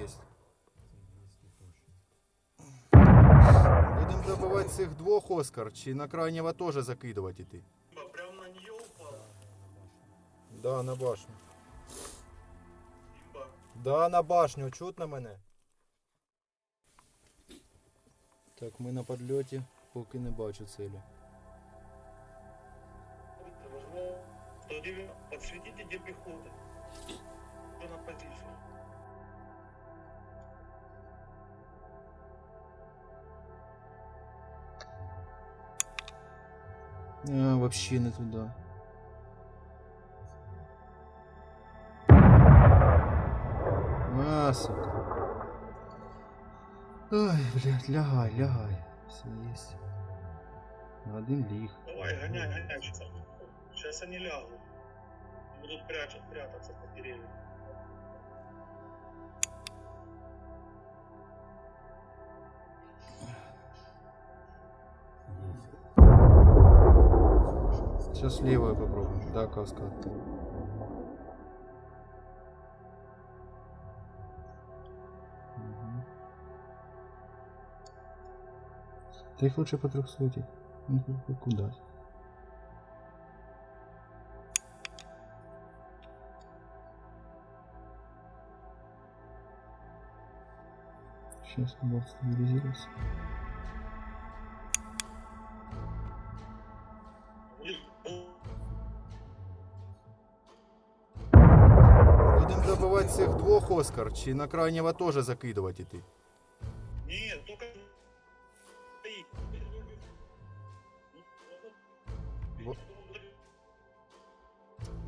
є. Будемо добивати цих двох Оскар, чи на крайнього теж закидувати іти? Прям на нее упал. Да, на башню. Имба. Да, на башню, чутно мене. Так, ми на подльоті, поки не бачу цілі. 109. Подсветите, где пехота. Кто на А, вообще не туди. А. Ой, блядь, лягай, лягай. Все есть. Один ліг. Давай, гоняй, гоняй. Сейчас, они лягут. Будут прятать, прятаться под деревьями. Сейчас левую попробуем. Да, каскад. Да их лучше по трехсотить. Ну, ку- Куда? Сейчас бот стабилизируется. Будемо добивати цих двох Оскар, чи на крайнього теж закидувати іти? Нет, только... Стоит. Во-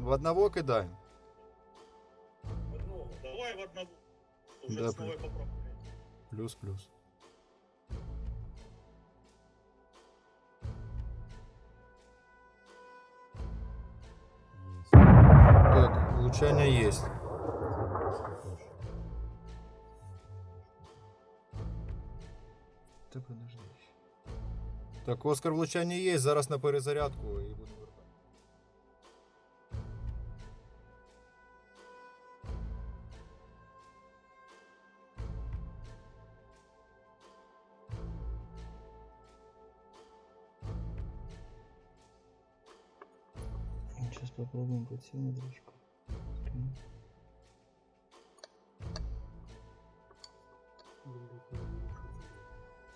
В одного кидаємо. Давай в одного. Уже Да, с новой попробуем. Плюс-плюс. Так, влучання є. Та подожди. Так, Оскар влучання є, зараз на перезарядку і будемо вертати. Сейчас попробуем подсилить дрочку.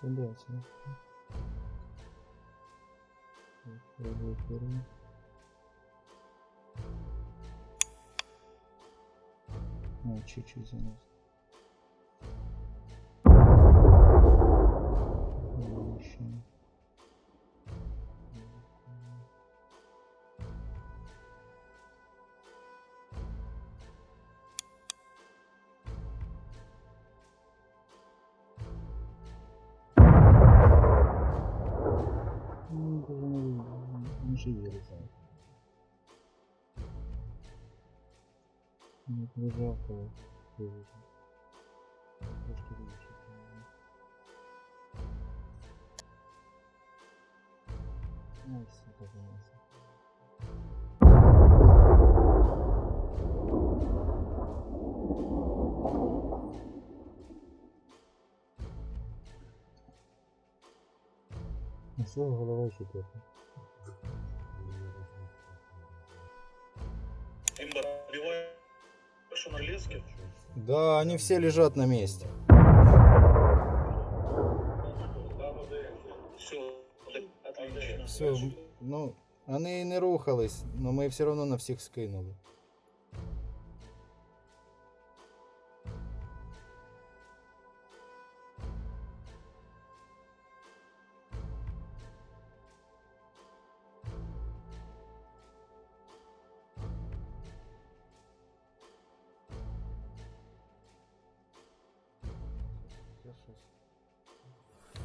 Собраться. Пробую первый. Ну, чуть-чуть занос. Не, не шевелится. Не шевелится. Трошки лучше. Ой, сука, занялся. Ну что, голова еще Леске? Да, они все лежат на месте. Все, ну, они не рухались, но мы все равно на всех скинули.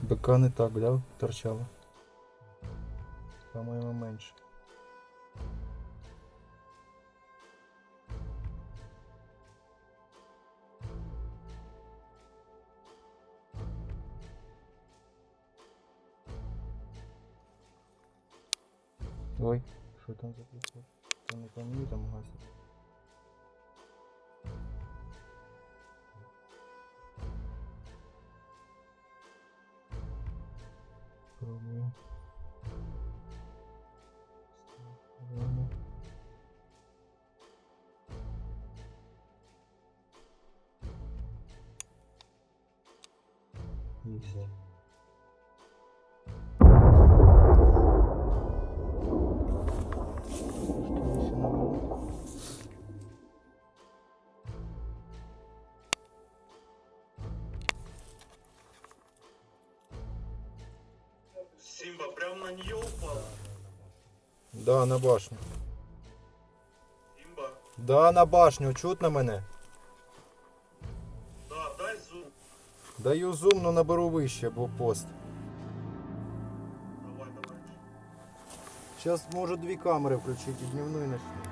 БК не так, да, торчало? По-моєму, менше. Ой, що там за прикол? Там не по мені там гасить. Набрало. Симба прям на нее упал. Да, на башню. Симба. Да, на башню, чутно мене. Даю зум, но наберу вище, бо пост. Давай, давай. Зараз можу дві камери включити, і дневну і ночну.